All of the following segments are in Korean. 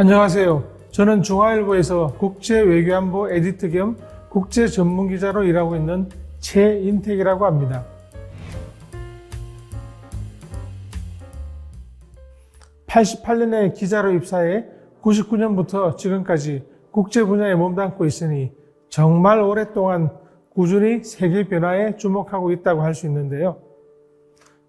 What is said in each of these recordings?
안녕하세요. 저는 중화일보에서 국제외교안보 에디트 겸 국제 전문 기자로 일하고 있는 최인택이라고 합니다. 88년에 기자로 입사해 99년부터 지금까지 국제 분야에 몸담고 있으니 정말 오랫동안 꾸준히 세계 변화에 주목하고 있다고 할 수 있는데요.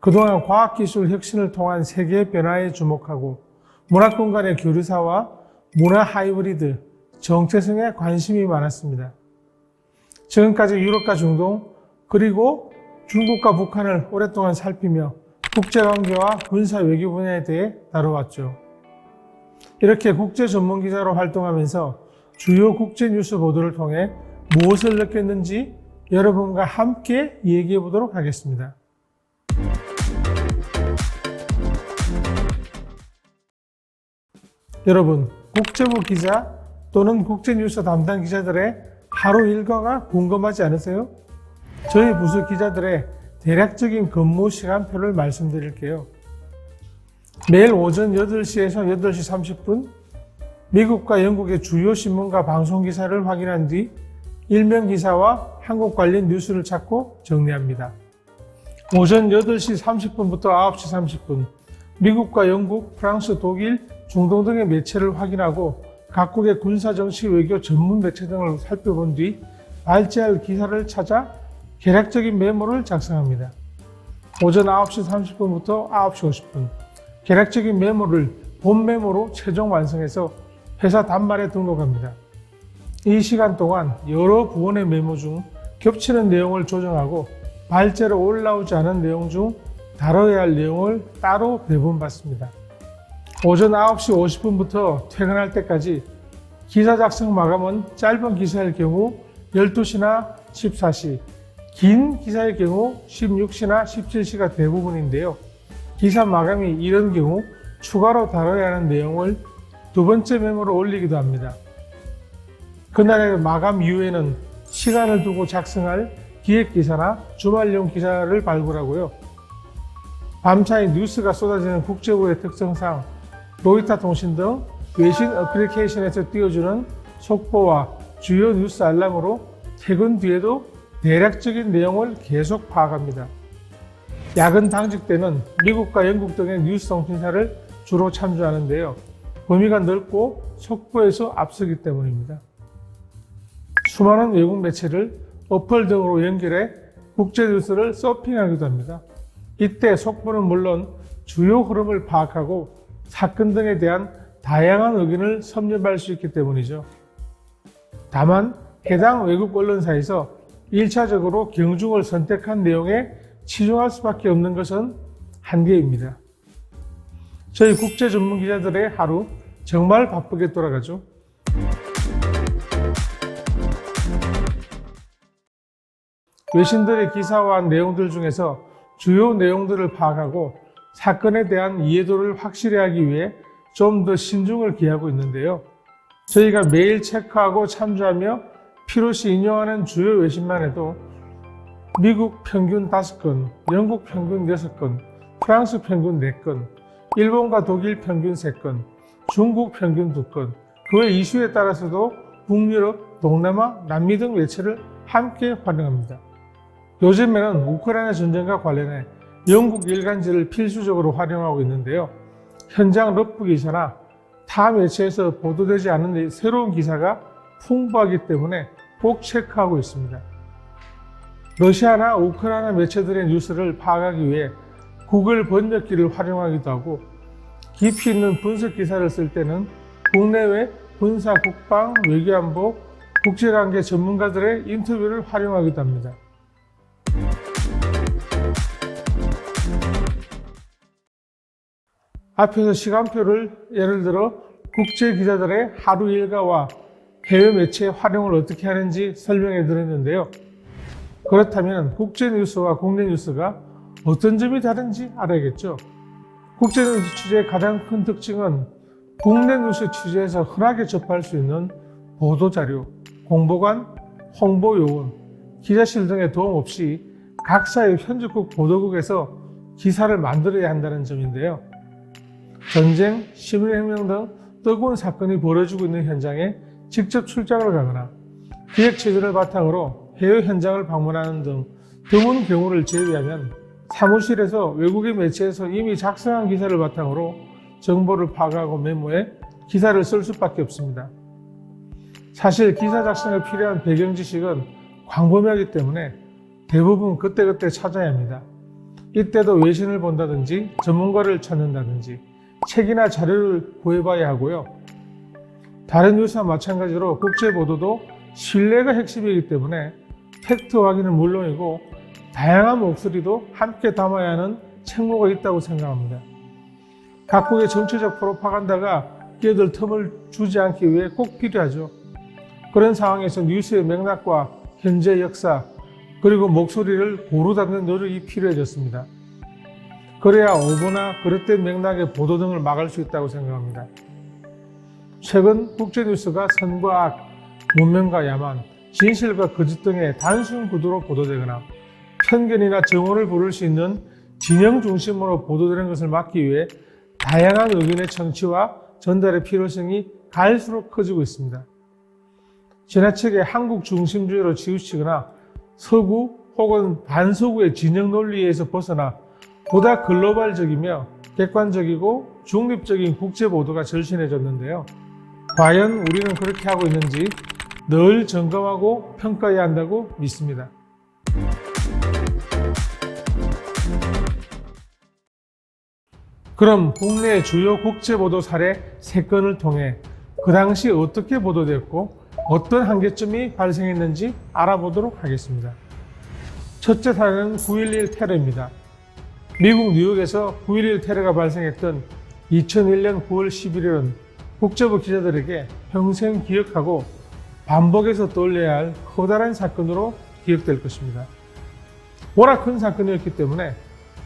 그동안 과학기술 혁신을 통한 세계 변화에 주목하고 문화권 간의 교류사와 문화 하이브리드, 정체성에 관심이 많았습니다. 지금까지 유럽과 중동, 그리고 중국과 북한을 오랫동안 살피며 국제관계와 군사 외교 분야에 대해 다뤄왔죠. 이렇게 국제 전문 기자로 활동하면서 주요 국제 뉴스 보도를 통해 무엇을 느꼈는지 여러분과 함께 얘기해 보도록 하겠습니다. 여러분, 국제부 기자 또는 국제뉴스 담당 기자들의 하루 일과가 궁금하지 않으세요? 저희 부서 기자들의 대략적인 근무 시간표를 말씀드릴게요. 매일 오전 8시에서 8시 30분, 미국과 영국의 주요 신문과 방송 기사를 확인한 뒤 일명 기사와 한국 관련 뉴스를 찾고 정리합니다. 오전 8시 30분부터 9시 30분, 미국과 영국, 프랑스, 독일, 중동 등의 매체를 확인하고 각국의 군사, 정치, 외교 전문 매체 등을 살펴본 뒤 발제할 기사를 찾아 계략적인 메모를 작성합니다. 오전 9시 30분부터 9시 50분, 계략적인 메모를 본 메모로 최종 완성해서 회사 단말에 등록합니다. 이 시간 동안 여러 부원의 메모 중 겹치는 내용을 조정하고 발제로 올라오지 않은 내용 중 다뤄야 할 내용을 따로 배분받습니다. 오전 9시 50분부터 퇴근할 때까지 기사 작성 마감은 짧은 기사일 경우 12시나 14시, 긴 기사의 경우 16시나 17시가 대부분인데요. 기사 마감이 이런 경우 추가로 다뤄야 하는 내용을 두 번째 메모로 올리기도 합니다. 그날의 마감 이후에는 시간을 두고 작성할 기획 기사나 주말용 기사를 발굴하고요. 밤사이 뉴스가 쏟아지는 국제부의 특성상 로이터 통신 등 외신 어플리케이션에서 띄워주는 속보와 주요 뉴스 알람으로 퇴근 뒤에도 대략적인 내용을 계속 파악합니다. 야근 당직 때는 미국과 영국 등의 뉴스 통신사를 주로 참조하는데요. 범위가 넓고 속보에서 앞서기 때문입니다. 수많은 외국 매체를 어플 등으로 연결해 국제 뉴스를 서핑하기도 합니다. 이때 속보는 물론 주요 흐름을 파악하고 사건 등에 대한 다양한 의견을 섭렵할 수 있기 때문이죠. 다만 해당 외국 언론사에서 1차적으로 경중을 선택한 내용에 치중할 수밖에 없는 것은 한계입니다. 저희 국제 전문 기자들의 하루 정말 바쁘게 돌아가죠. 외신들의 기사화한 내용들 중에서 주요 내용들을 파악하고 사건에 대한 이해도를 확실히 하기 위해 좀 더 신중을 기하고 있는데요. 저희가 매일 체크하고 참조하며 필요시 인용하는 주요 외신만 해도 미국 평균 5건, 영국 평균 6건, 프랑스 평균 4건, 일본과 독일 평균 3건, 중국 평균 2건, 그 외 이슈에 따라서도 북유럽, 동남아, 남미 등 매체를 함께 활용합니다. 요즘에는 우크라이나 전쟁과 관련해 영국 일간지를 필수적으로 활용하고 있는데요. 현장 러프 기사나 타 매체에서 보도되지 않은 새로운 기사가 풍부하기 때문에 꼭 체크하고 있습니다. 러시아나 우크라이나 매체들의 뉴스를 파악하기 위해 구글 번역기를 활용하기도 하고 깊이 있는 분석 기사를 쓸 때는 국내외 군사, 국방, 외교안보, 국제관계 전문가들의 인터뷰를 활용하기도 합니다. 앞에서 시간표를 예를 들어 국제 기자들의 하루 일과와 해외 매체 활용을 어떻게 하는지 설명해 드렸는데요. 그렇다면 국제 뉴스와 국내 뉴스가 어떤 점이 다른지 알아야겠죠. 국제 뉴스 취재의 가장 큰 특징은 국내 뉴스 취재에서 흔하게 접할 수 있는 보도 자료, 공보관, 홍보 요원, 기자실 등의 도움 없이 각사의 현직국 보도국에서 기사를 만들어야 한다는 점인데요. 전쟁, 시민혁명 등 뜨거운 사건이 벌어지고 있는 현장에 직접 출장을 가거나 기획 체제를 바탕으로 해외 현장을 방문하는 등 드문 경우를 제외하면 사무실에서 외국의 매체에서 이미 작성한 기사를 바탕으로 정보를 파악하고 메모해 기사를 쓸 수밖에 없습니다. 사실 기사 작성에 필요한 배경 지식은 광범위하기 때문에 대부분 그때그때 찾아야 합니다. 이때도 외신을 본다든지 전문가를 찾는다든지 책이나 자료를 구해봐야 하고요. 다른 뉴스와 마찬가지로 국제 보도도 신뢰가 핵심이기 때문에 팩트 확인은 물론이고 다양한 목소리도 함께 담아야 하는 책무가 있다고 생각합니다. 각국의 정치적 프로파간다가 끼어들 틈을 주지 않기 위해 꼭 필요하죠. 그런 상황에서 뉴스의 맥락과 현재 역사 그리고 목소리를 고루 담는 노력이 필요해졌습니다. 그래야 오보나 그릇된 맥락의 보도 등을 막을 수 있다고 생각합니다. 최근 국제뉴스가 선과 악, 문명과 야만, 진실과 거짓 등의 단순 구도로 보도되거나 편견이나 정오를 부를 수 있는 진영 중심으로 보도되는 것을 막기 위해 다양한 의견의 청취와 전달의 필요성이 갈수록 커지고 있습니다. 지나치게 한국 중심주의로 치우치거나 서구 혹은 반서구의 진영 논리에서 벗어나 보다 글로벌적이며 객관적이고 중립적인 국제 보도가 절신해졌는데요. 과연 우리는 그렇게 하고 있는지 늘 점검하고 평가해야 한다고 믿습니다. 그럼 국내 주요 국제 보도 사례 3건을 통해 그 당시 어떻게 보도됐고 어떤 한계점이 발생했는지 알아보도록 하겠습니다. 첫째 사례는 9.11 테러입니다. 미국 뉴욕에서 9.11 테러가 발생했던 2001년 9월 11일은 국제부 기자들에게 평생 기억하고 반복해서 떠올려야 할 커다란 사건으로 기억될 것입니다. 워낙 큰 사건이었기 때문에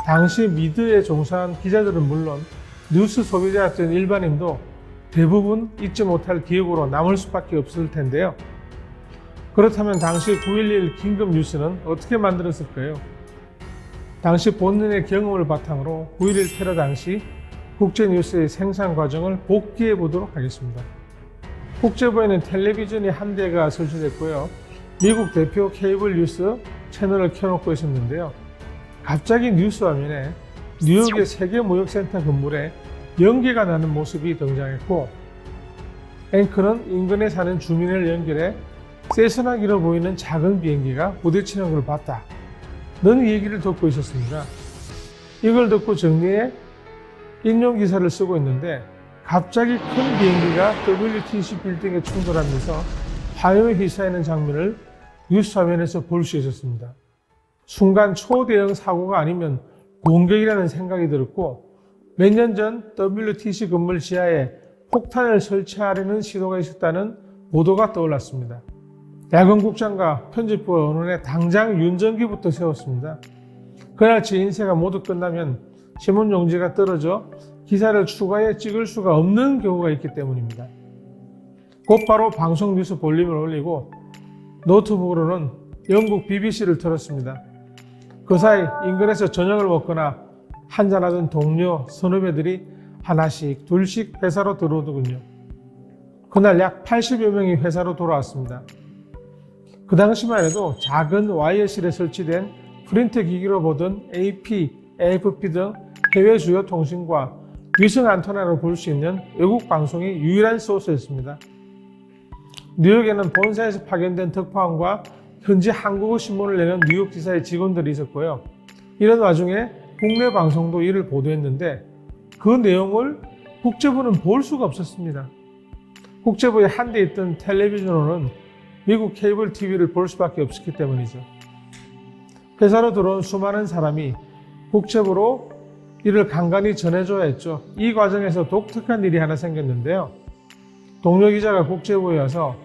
당시 미드에 종사한 기자들은 물론 뉴스 소비자였던 일반인도 대부분 잊지 못할 기억으로 남을 수밖에 없을 텐데요. 그렇다면 당시 9.11 긴급 뉴스는 어떻게 만들었을까요? 당시 본인의 경험을 바탕으로 9.11 테러 당시 국제뉴스의 생산 과정을 복기해 보도록 하겠습니다. 국제부에는 텔레비전이 한 대가 설치됐고요. 미국 대표 케이블 뉴스 채널을 켜놓고 있었는데요. 갑자기 뉴스 화면에 뉴욕의 세계무역센터 건물에 연기가 나는 모습이 등장했고 앵커는 인근에 사는 주민을 연결해 세선하기로 보이는 작은 비행기가 부딪히는 걸 봤다. 는 얘기를 듣고 있었습니다. 이걸 듣고 정리해 인용 기사를 쓰고 있는데 갑자기 큰 비행기가 WTC 빌딩에 충돌하면서 화염에 휘사이는 장면을 뉴스 화면에서 볼 수 있었습니다. 순간 초대형 사고가 아니면 공격이라는 생각이 들었고 몇 년 전 WTC 건물 지하에 폭탄을 설치하려는 시도가 있었다는 보도가 떠올랐습니다. 야근 국장과 편집부 언론에 당장 윤전기부터 세웠습니다. 그날 제 인쇄가 모두 끝나면 신문 용지가 떨어져 기사를 추가해 찍을 수가 없는 경우가 있기 때문입니다. 곧바로 방송 뉴스 볼륨을 올리고 노트북으로는 영국 BBC를 틀었습니다. 그 사이 인근에서 저녁을 먹거나 한잔하던 동료, 선후배들이 하나씩 둘씩 회사로 들어오더군요. 그날 약 80여 명이 회사로 돌아왔습니다. 그 당시만 해도 작은 와이어실에 설치된 프린터 기기로 보던 AP, AFP 등 해외 주요 통신과 위성 안테나로 볼 수 있는 외국 방송이 유일한 소스였습니다. 뉴욕에는 본사에서 파견된 특파원과 현지 한국어 신문을 내는 뉴욕 지사의 직원들이 있었고요. 이런 와중에 국내 방송도 이를 보도했는데 그 내용을 국제부는 볼 수가 없었습니다. 국제부에 한대 있던 텔레비전으로는 미국 케이블 TV를 볼 수밖에 없었기 때문이죠. 회사로 들어온 수많은 사람이 국제부로 이를 간간히 전해줘야 했죠. 이 과정에서 독특한 일이 하나 생겼는데요. 동료 기자가 국제부에 와서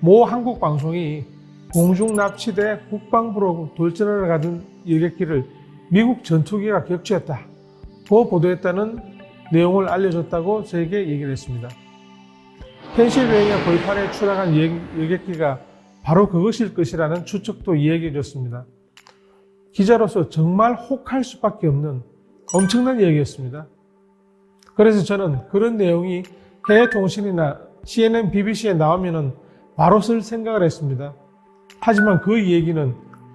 모 한국 방송이 공중 납치돼 국방부로 돌진하러 가던 여객기를 미국 전투기가 격추했다. 고 보도했다는 내용을 알려줬다고 저에게 얘기를 했습니다. 펜실베이니아 벌판에 추락한 여객기가 바로 그것일 것이라는 추측도 이야기해 줬습니다. 기자로서 정말 혹할 수밖에 없는 엄청난 이야기였습니다. 그래서 저는 그런 내용이 해외 통신이나 CNN, BBC에 나오면은 바로 쓸 생각을 했습니다. 하지만 그 얘기는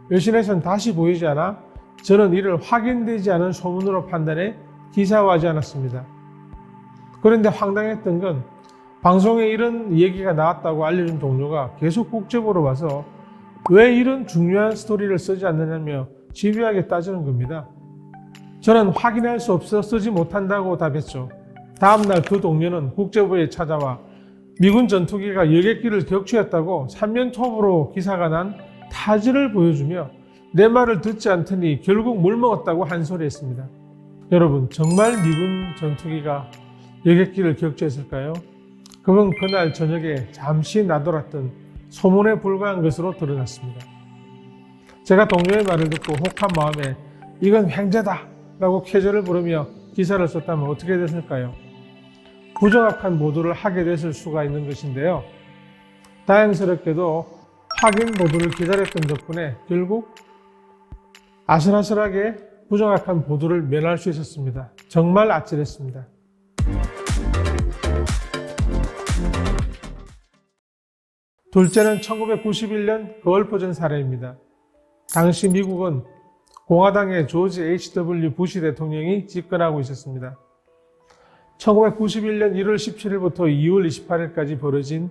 외신에선 다시 보이지 않아 저는 이를 확인되지 않은 소문으로 판단해 기사화하지 않았습니다. 그런데 황당했던 건 방송에 이런 얘기가 나왔다고 알려준 동료가 계속 국제보로 와서 왜 이런 중요한 스토리를 쓰지 않느냐며 집요하게 따지는 겁니다. 저는 확인할 수 없어 쓰지 못한다고 답했죠. 다음날 그 동료는 국제부에 찾아와 미군 전투기가 여객기를 격추했다고 삼면톱으로 기사가 난 타지를 보여주며 내 말을 듣지 않더니 결국 물먹었다고 한 소리 했습니다. 여러분, 정말 미군 전투기가 여객기를 격추했을까요? 그건 그날 저녁에 잠시 나돌았던 소문에 불과한 것으로 드러났습니다. 제가 동료의 말을 듣고 혹한 마음에 이건 횡재다 라고 쾌재를 부르며 기사를 썼다면 어떻게 됐을까요? 부정확한 보도를 하게 됐을 수가 있는 것인데요. 다행스럽게도 확인 보도를 기다렸던 덕분에 결국 아슬아슬하게 부정확한 보도를 면할 수 있었습니다. 정말 아찔했습니다. 둘째는 1991년 거울포전 사례입니다. 당시 미국은 공화당의 조지 H.W. 부시 대통령이 집권하고 있었습니다. 1991년 1월 17일부터 2월 28일까지 벌어진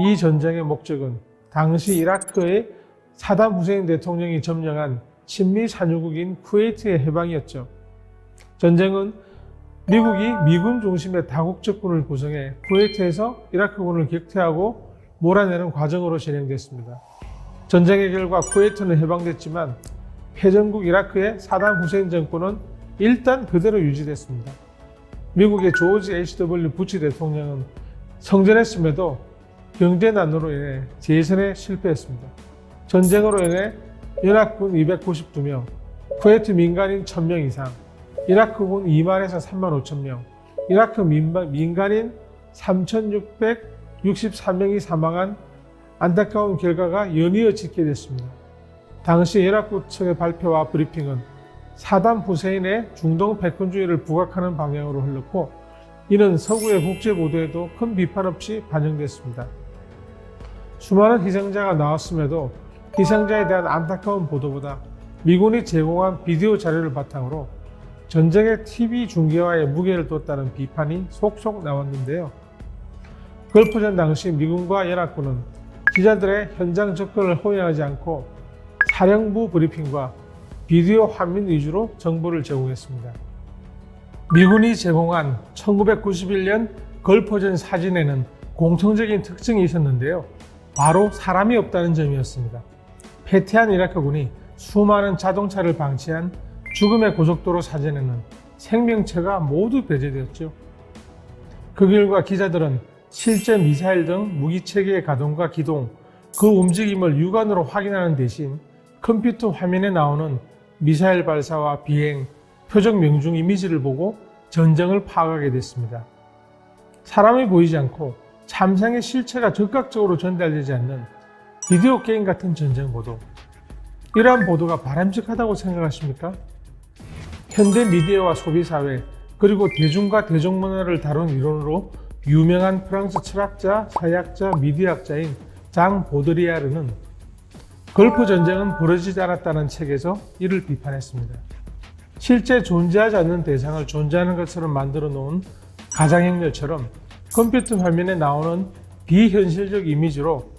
이 전쟁의 목적은 당시 이라크의 사담 후세인 대통령이 점령한 친미 산유국인 쿠웨이트의 해방이었죠. 전쟁은 미국이 미군 중심의 다국적 군을 구성해 쿠웨이트에서 이라크군을 격퇴하고 몰아내는 과정으로 진행됐습니다. 전쟁의 결과 쿠웨이트는 해방됐지만 패전국 이라크의 사담 후세인 정권은 일단 그대로 유지됐습니다. 미국의 조지 H.W. 부치 대통령은 성전했음에도 경제난으로 인해 재선에 실패했습니다. 전쟁으로 인해 연합군 292명, 쿠웨이트 민간인 1000명 이상, 이라크군 2만에서 3만 5천 명, 이라크 민간인 3,663명이 사망한 안타까운 결과가 연이어 짓게 됐습니다. 당시 측의 발표와 브리핑은 사담 후세인의 중동 패권주의를 부각하는 방향으로 흘렀고 이는 서구의 국제 보도에도 큰 비판 없이 반영됐습니다. 수많은 희생자가 나왔음에도 희생자에 대한 안타까운 보도보다 미군이 제공한 비디오 자료를 바탕으로 전쟁의 TV 중계화에 무게를 뒀다는 비판이 속속 나왔는데요. 걸프전 당시 미군과 연합군은 기자들의 현장 접근을 허용하지 않고 사령부 브리핑과 비디오 화면 위주로 정보를 제공했습니다. 미군이 제공한 1991년 걸포전 사진에는 공통적인 특징이 있었는데요. 바로 사람이 없다는 점이었습니다. 패퇴한 이라크군이 수많은 자동차를 방치한 죽음의 고속도로 사진에는 생명체가 모두 배제되었죠. 그 결과 기자들은 실제 미사일 등 무기 체계의 가동과 기동, 그 움직임을 육안으로 확인하는 대신 컴퓨터 화면에 나오는 미사일 발사와 비행, 표적 명중 이미지를 보고 전쟁을 파악하게 됐습니다. 사람이 보이지 않고 참상의 실체가 즉각적으로 전달되지 않는 비디오 게임 같은 전쟁 보도. 이러한 보도가 바람직하다고 생각하십니까? 현대 미디어와 소비 사회, 그리고 대중과 대중문화를 다룬 이론으로 유명한 프랑스 철학자, 사회학자, 미디어학자인 장 보드리아르는 걸프 전쟁은 벌어지지 않았다는 책에서 이를 비판했습니다. 실제 존재하지 않는 대상을 존재하는 것처럼 만들어 놓은 가상행렬처럼 컴퓨터 화면에 나오는 비현실적 이미지로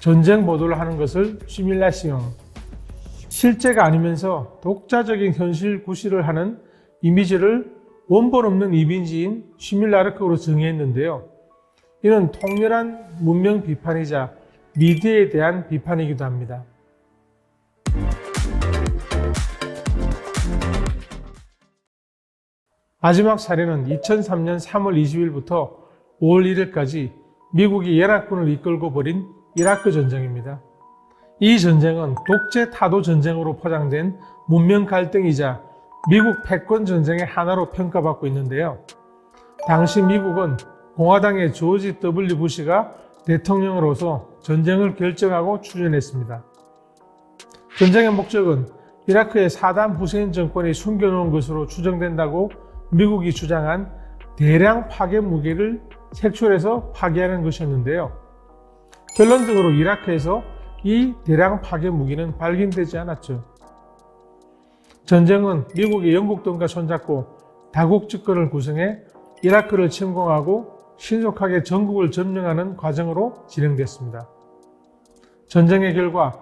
전쟁 보도를 하는 것을 시뮬라시용, 실제가 아니면서 독자적인 현실 구실을 하는 이미지를 원본 없는 이미지인 시뮬라르크로 정의했는데요. 이는 통렬한 문명 비판이자 미디어에 대한 비판이기도 합니다. 마지막 사례는 2003년 3월 20일부터 5월 1일까지 미국이 연합군을 이끌고 벌인 이라크 전쟁입니다. 이 전쟁은 독재 타도 전쟁으로 포장된 문명 갈등이자 미국 패권 전쟁의 하나로 평가받고 있는데요. 당시 미국은 공화당의 조지 W. 부시가 대통령으로서 전쟁을 결정하고 추진했습니다. 전쟁의 목적은 이라크의 사담 후세인 정권이 숨겨놓은 것으로 추정된다고 미국이 주장한 대량 파괴 무기를 색출해서 파괴하는 것이었는데요. 결론적으로 이라크에서 이 대량 파괴 무기는 발견되지 않았죠. 전쟁은 미국이 영국 등과 손잡고 다국 집권을 구성해 이라크를 침공하고 신속하게 전국을 점령하는 과정으로 진행됐습니다. 전쟁의 결과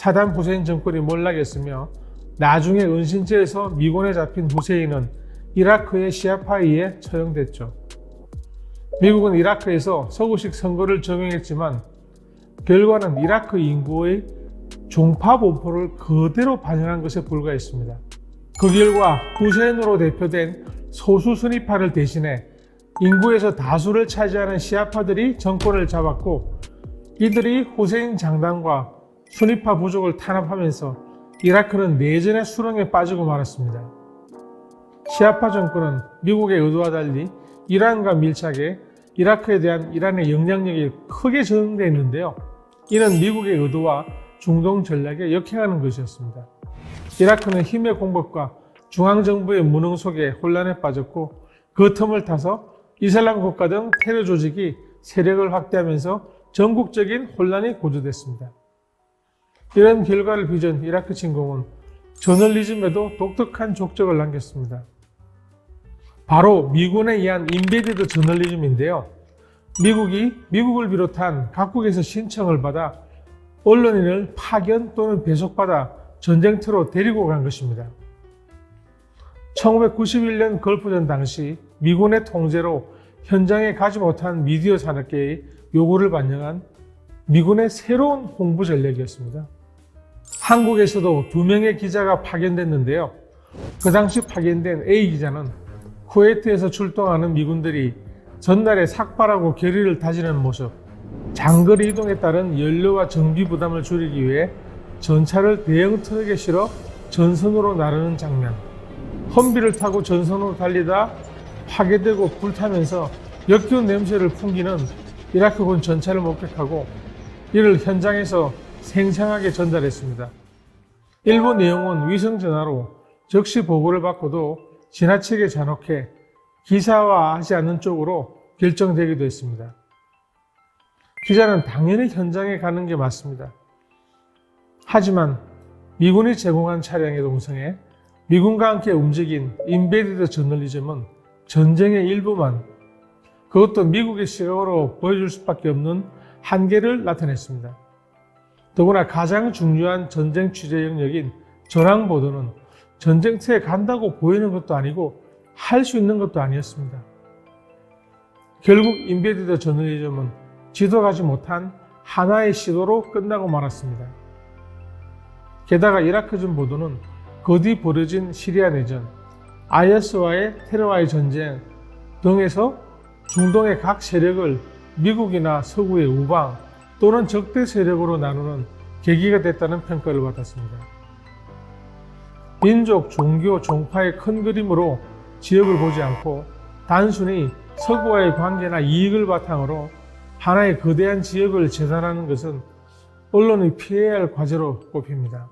사담 후세인 정권이 몰락했으며 나중에 은신처에서 미군에 잡힌 후세인은 이라크의 시아파에 처형됐죠. 미국은 이라크에서 서구식 선거를 적용했지만 결과는 이라크 인구의 종파 분포를 그대로 반영한 것에 불과했습니다. 그 결과 후세인으로 대표된 소수 순위파를 대신해 인구에서 다수를 차지하는 시아파들이 정권을 잡았고 이들이 후세인 장단과 순위파 부족을 탄압하면서 이라크는 내전의 수렁에 빠지고 말았습니다. 시아파 정권은 미국의 의도와 달리 이란과 밀착해 이라크에 대한 이란의 영향력이 크게 적용되어 있는데요. 이는 미국의 의도와 중동 전략에 역행하는 것이었습니다. 이라크는 힘의 공법과 중앙정부의 무능 속에 혼란에 빠졌고 그 틈을 타서 이슬람 국가 등 테러 조직이 세력을 확대하면서 전국적인 혼란이 고조됐습니다. 이런 결과를 빚은 이라크 침공은 저널리즘에도 독특한 족적을 남겼습니다. 바로 미군에 의한 인베디드 저널리즘인데요. 미국이 미국을 비롯한 각국에서 신청을 받아 언론인을 파견 또는 배속받아 전쟁터로 데리고 간 것입니다. 1991년 걸프전 당시 미군의 통제로 현장에 가지 못한 미디어 산업계의 요구를 반영한 미군의 새로운 홍보 전략이었습니다. 한국에서도 두 명의 기자가 파견됐는데요. 그 당시 파견된 A 기자는 쿠웨이트에서 출동하는 미군들이 전날에 삭발하고 결의를 다지는 모습, 장거리 이동에 따른 연료와 정비 부담을 줄이기 위해 전차를 대형 트럭에 실어 전선으로 나르는 장면, 험비를 타고 전선으로 달리다 파괴되고 불타면서 역겨운 냄새를 풍기는 이라크군 전차를 목격하고 이를 현장에서 생생하게 전달했습니다. 일부 내용은 위성 전화로 즉시 보고를 받고도 지나치게 잔혹해 기사화하지 않는 쪽으로 결정되기도 했습니다. 기자는 당연히 현장에 가는 게 맞습니다. 하지만 미군이 제공한 차량의 동성에 미군과 함께 움직인 인베디드 저널리즘은 전쟁의 일부만 그것도 미국의 시각으로 보여줄 수밖에 없는 한계를 나타냈습니다. 더구나 가장 중요한 전쟁 취재 영역인 전황 보도는 전쟁터에 간다고 보이는 것도 아니고 할 수 있는 것도 아니었습니다. 결국 인베디드 저널리즘은 지도가지 못한 하나의 시도로 끝나고 말았습니다. 게다가 이라크전 보도는 그뒤 벌어진 시리아 내전, IS와의 테러와의 전쟁 등에서 중동의 각 세력을 미국이나 서구의 우방 또는 적대 세력으로 나누는 계기가 됐다는 평가를 받았습니다. 민족, 종교, 종파의 큰 그림으로 지역을 보지 않고 단순히 서구와의 관계나 이익을 바탕으로 하나의 거대한 지역을 재단하는 것은 언론이 피해야 할 과제로 꼽힙니다.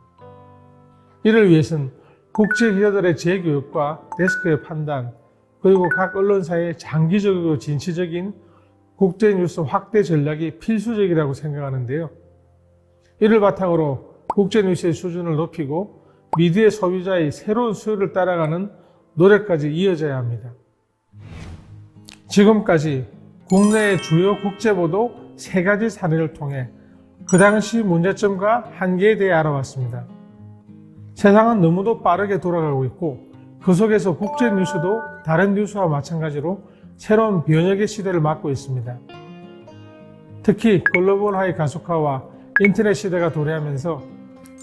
이를 위해서는 국제 기자들의 재교육과 데스크의 판단, 그리고 각 언론사의 장기적이고 진취적인 국제 뉴스 확대 전략이 필수적이라고 생각하는데요. 이를 바탕으로 국제 뉴스의 수준을 높이고 미디어 소비자의 새로운 수요를 따라가는 노력까지 이어져야 합니다. 지금까지 국내의 주요 국제보도 세 가지 사례를 통해 그 당시 문제점과 한계에 대해 알아봤습니다. 세상은 너무도 빠르게 돌아가고 있고 그 속에서 국제 뉴스도 다른 뉴스와 마찬가지로 새로운 변혁의 시대를 맞고 있습니다. 특히 글로벌화의 가속화와 인터넷 시대가 도래하면서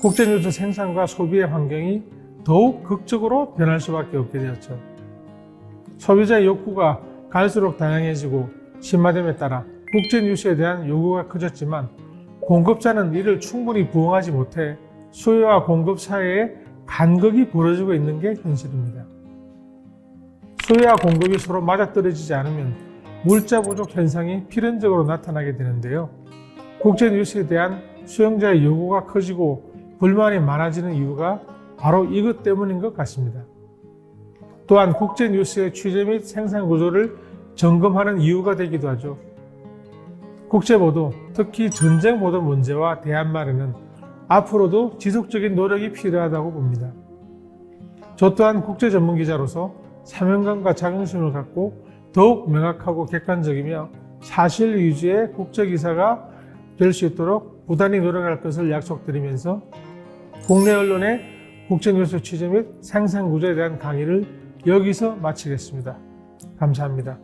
국제 뉴스 생산과 소비의 환경이 더욱 극적으로 변할 수밖에 없게 되었죠. 소비자의 욕구가 갈수록 다양해지고 심화됨에 따라 국제 뉴스에 대한 요구가 커졌지만 공급자는 이를 충분히 부응하지 못해 수요와 공급 사이에 간극이 벌어지고 있는 게 현실입니다. 수요와 공급이 서로 맞아떨어지지 않으면 물자 부족 현상이 필연적으로 나타나게 되는데요. 국제 뉴스에 대한 수용자의 요구가 커지고 불만이 많아지는 이유가 바로 이것 때문인 것 같습니다. 또한 국제 뉴스의 취재 및 생산 구조를 점검하는 이유가 되기도 하죠. 국제보도, 특히 전쟁 보도 문제와 마련은 앞으로도 지속적인 노력이 필요하다고 봅니다. 저 또한 국제 전문 기자로서 사명감과 자긍심을 갖고 더욱 명확하고 객관적이며 사실 위주의 국제 기사가 될 수 있도록 부단히 노력할 것을 약속드리면서 국내 언론의 국제 뉴스 취재 및 생산 구조에 대한 강의를 여기서 마치겠습니다. 감사합니다.